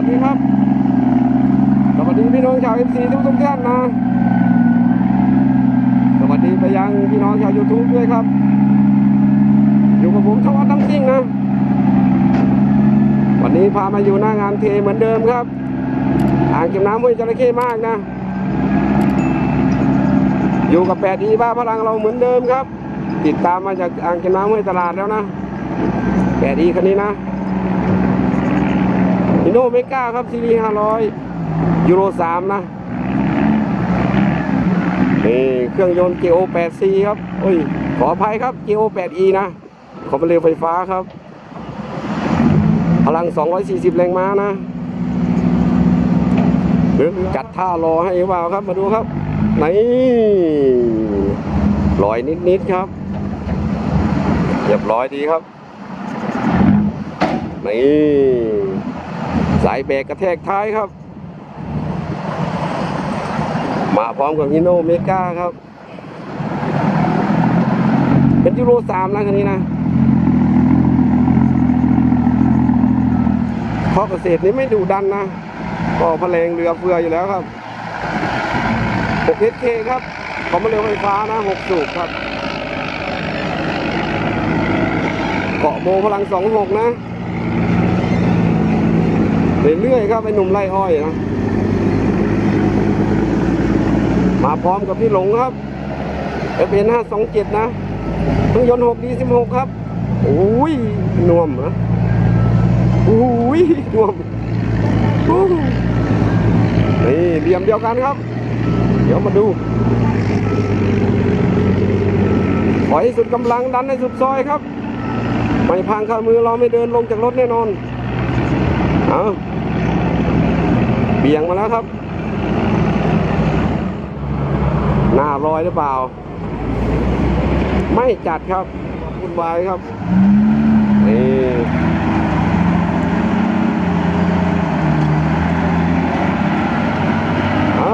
วัสดีครับ สวัสดีพี่น้องชาวเอฟซีทุกทุกท่านนะ สวัสดีไปยังพี่น้องชาวยูทูบด้วยครับ อยู่กับผมทวัฒน์ตั้งซิ่งนะ วันนี้พามาอยู่หน้างานเทเหมือนเดิมครับ อ่างเก็บน้ำห้วยจระเข้มากนะ อยู่กับแปดีบ้าพลังเราเหมือนเดิมครับ ติดตามมาจากอ่างเก็บน้ำห้วยตลาดแล้วนะแปดีคันนี้นะ อิโนเมก้าครับซีรีห้าร้อยยูโรสามนะนี่เครื่องยนต์ GO 8 C ครับเอ้ยขออภัยครับ GO 8 E นะ ขอเป็นเร็วไฟฟ้าครับ พลัง 240 แรงม้านะจัดท่ารอให้หรือเปล่าครับมาดูครับนี่ลอยนิด ๆ ครับเรียบร้อยดีครับนี่ สายเบรกกระแทกท้ายครับ มาพร้อมกับฮิโนเมกาครับ เป็นยูโรสามแล้วคันนี้นะข้อเกษตรนี้ไม่ดูดันนะก็พะแรงเรือเฟืออยู่แล้วครับ6 SK ครับคอมเรือไฟฟ้านะ6สูบครับ เกาะโบพลัง 26 นะ เรื่อยๆครับไอ้หนุ่มไล่อ้อยนะมาพร้อมกับพี่หลงครับ f n 527นะเครื่องยนต์6 D16 ครับโอ้ยนวมนะโอ้ยนวมโอ้นี่เหลี่ยมเดียวกันครับ เดี๋ยวมาดูขอให้สุดกำลังดันให้สุดซอยครับ ไม่พังข้ามือเราไม่เดินลงจากรถแน่นอน เอาเบี่ยงมาแล้วครับ หน้ารอยหรือเปล่า ไม่จัดครับวุ่นวายครับนี่เอา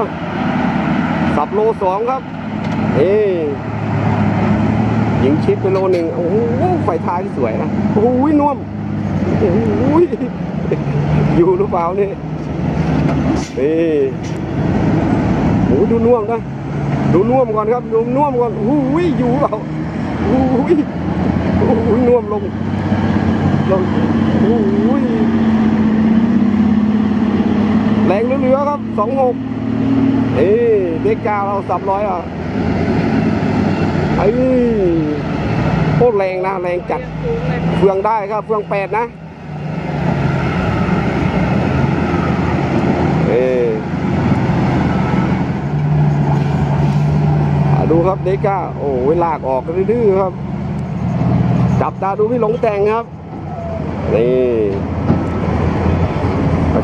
สับโลสองครับนี่ยิงชิปไปโลหนึ่งโอ้โหไฟท้ายสวยนะโอ้โหน่วม โอ้โหอยู่หรือเปล่านี่นี่โอ้ดูน่วมนะดูน่วมก่อนครับดูน่วมก่อนโอ้โหอยู่เปล่าโอ้โหโอ้โหน่วมลงลงโอ้โหแรงเหลือๆครับสองหกเอ้เด็กกาเราสับร้อยอะไอ้ โคตรแรงนะ แรงจัด เฟืองได้ครับ เฟืองแปดนะเออดูครับเดก้า โอ้ยลากออกดื้อๆครับ จับตาดูพี่หลงแต่งครับ นี่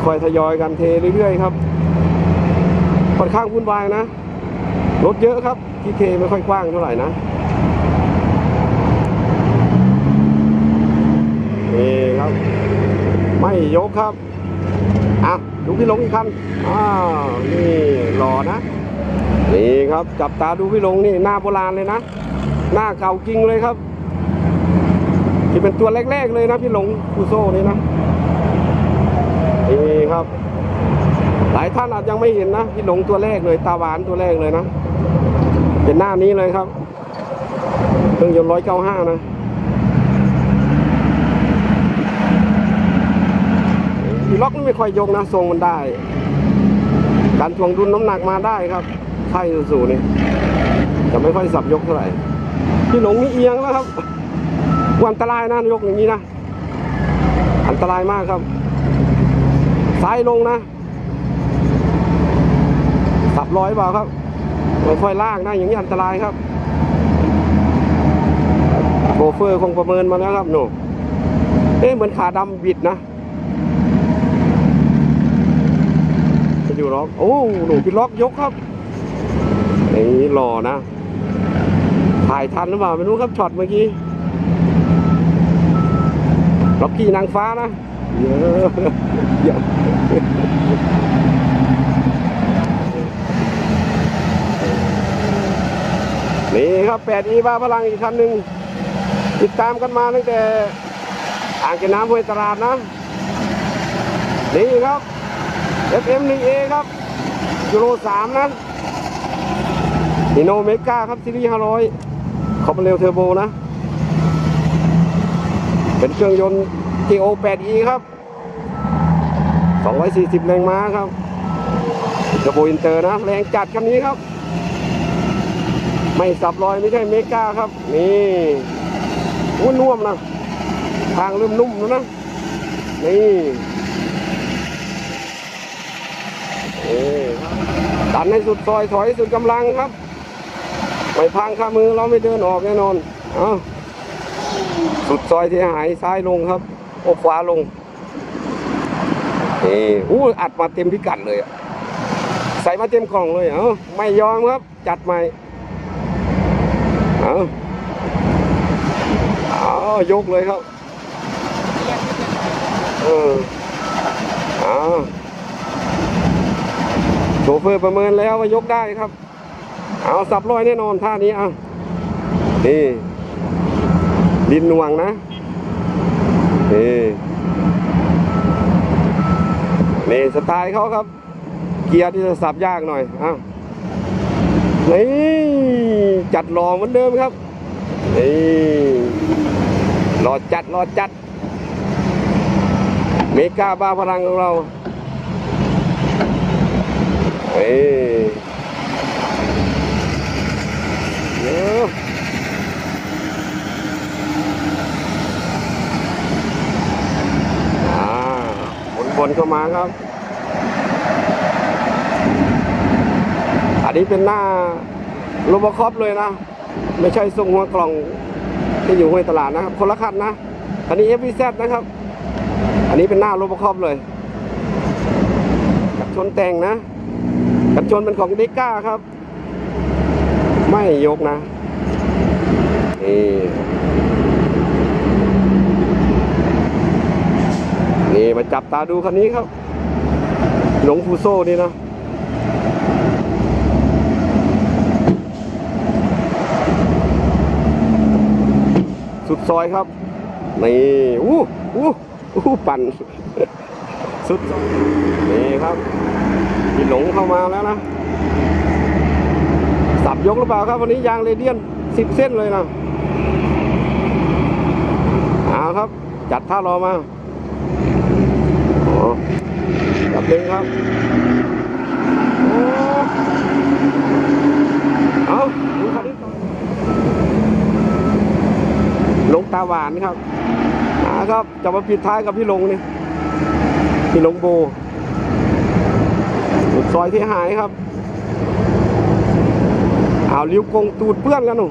ค่อยทยอยกันเทเรื่อยๆครับ ค่อนข้างวุ่นวายนะ รถเยอะครับ ที่เทไม่ค่อยกว้างเท่าไหร่นะ นี่ครับ ไม่ยกครับอะดูพี่ลงอีกคันอ้าวนี่หล่อนะนี่ครับจับตาดูพี่ลงนี่หน้าโบราณเลยนะ หน้าเก่าจริงเลยครับที่เป็นตัวแรกๆเลยนะพี่หลงคูโซ่นี่นะนี่ครับ หลายท่านอาจยังไม่เห็นนะพี่หลงตัวแรกเลย ตาหวานตัวแรกเลยนะเป็นหน้านี้เลยครับเครื่องยนต์ร้อยเก้าห้านะ ล็อกนี่ไม่ค่อยยกนะทรงมันได้ การทวงดุลน้ำหนักมาได้ครับไข่สูนี่จะไม่ค่อยสับยกเท่าไหร่พี่หลงนี่เอียงแล้วครับอันตรายนะยกอย่างนี้นะ อันตรายมากครับ ซ้ายลงนะสับร้อยเปล่าครับไม่ค่อยลากนะอย่างนี้อันตรายครับโชเฟอร์คงประเมินมาแล้วครับหนูเอ๊ะเหมือนขาดำบิดนะ อยู่ล็อก โอ้หนูพี่ล็อกยกครับนี่หล่อนะ ถ่ายทันหรือเปล่าไม่รู้ครับช็อตเมื่อกี้ล็อกกี้นางฟ้านะเยอะเยอะนี่ครับแปดอีบ้าพลังอีกคันหนึ่งติดตามกันมาตั้งแต่อ่างเก็บน้ำห้วยตลาดนะนี่ครับ FM 1A ครับยูโร3นะอิโนเมกาครับซีรีส์500คอมเร็วเทอร์โบนะ เป็นเครื่องยนต์ TO 8E ครับ 240 แรงม้าครับเทอร์โบอินเตอร์นะ แรงจัดคันนี้ครับ ไม่สับรอยไม่ใช่เมกาครับ นี่อุ้ยน่วมนะ ทางเริ่มนุ่มแล้วนะ นี่นี่ ดันให้สุดซอยถอยสุดกำลังครับไม่พังข้ามือเราไม่เดินออกแน่นอนเอาสุดซอยที่หายซ้ายลงครับอกขวาลงนี่อู้อัดมาเต็มพิกัดเลยอะใส่มาเต็มกล่องเลยเอ้าไม่ยอมครับ จัดใหม่เอ้าเอายกเลยครับเออเอา โชเฟอร์ประเมินแล้วว่ายกได้ครับ เอาสับร้อยแน่นอนท่านี้เอานี่ ดินหน่วงนะนี่นี่สไตล์เขาครับ เกียร์ที่จะสับยากหน่อยอ้าวนี่จัดหล่อเหมือนเดิมครับนี่หล่อจัดหล่อจัด เมกาบ้าพลังของเรา เฮ้ยเดี๋อ่าบนๆเข้ามาครับ อันนี้เป็นหน้าโรบคอปเลยนะ ไม่ใช่ทรงหัวกล่องที่อยู่ห้วยตลาดนะครับ คนละคันนะ อันนี้ FVZ นะครับ อันนี้เป็นหน้าโรบคอปเลยกันชนแต่งนะ กันชนเป็นของเดก้าครับ ไม่ยกนะนี่นี่มาจับตาดูคันนี้ครับ หลงฟูโซ่นี่นะสุดซอยครับนี่อู้อู้อู้ปั่นสุดนี่ครับ พี่หลงเข้ามาแล้วนะ สับยกหรือเปล่าครับ วันนี้ยางเรเดียนสิบเส้นเลยนะเอาครับ จัดท่ารอมาโอ้จับเล็งครับโอ้เอาดูคันนี้ลงตาหวานครับนะครับ จะมาปิดท้ายกับพี่ลงนี่พี่ลงโบ ซอยที่หายครับเอาลิ้วกงตูดเปื้อนกันหนู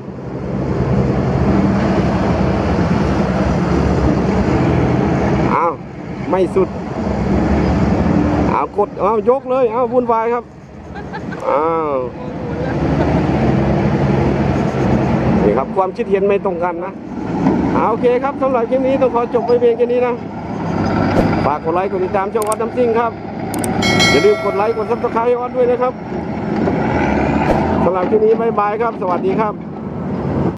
เอาไม่สุดเอากดเอายกเลยเอาวุ่นวายครับอ้าวนี่ครับความคิดเห็นไม่ตรงกันนะเอาโอเคครับสำหรับคลิปนี้ต้องขอจบไปเพียงแค่นี้นะฝากกดไลค์กดติดตามช่องออดน้ำซิ่งครับ อย่าลืมกดไลค์กดซับสไครต์ออนด้วยนะครับสำหรับที่นี้บายบายครับ สวัสดีครับ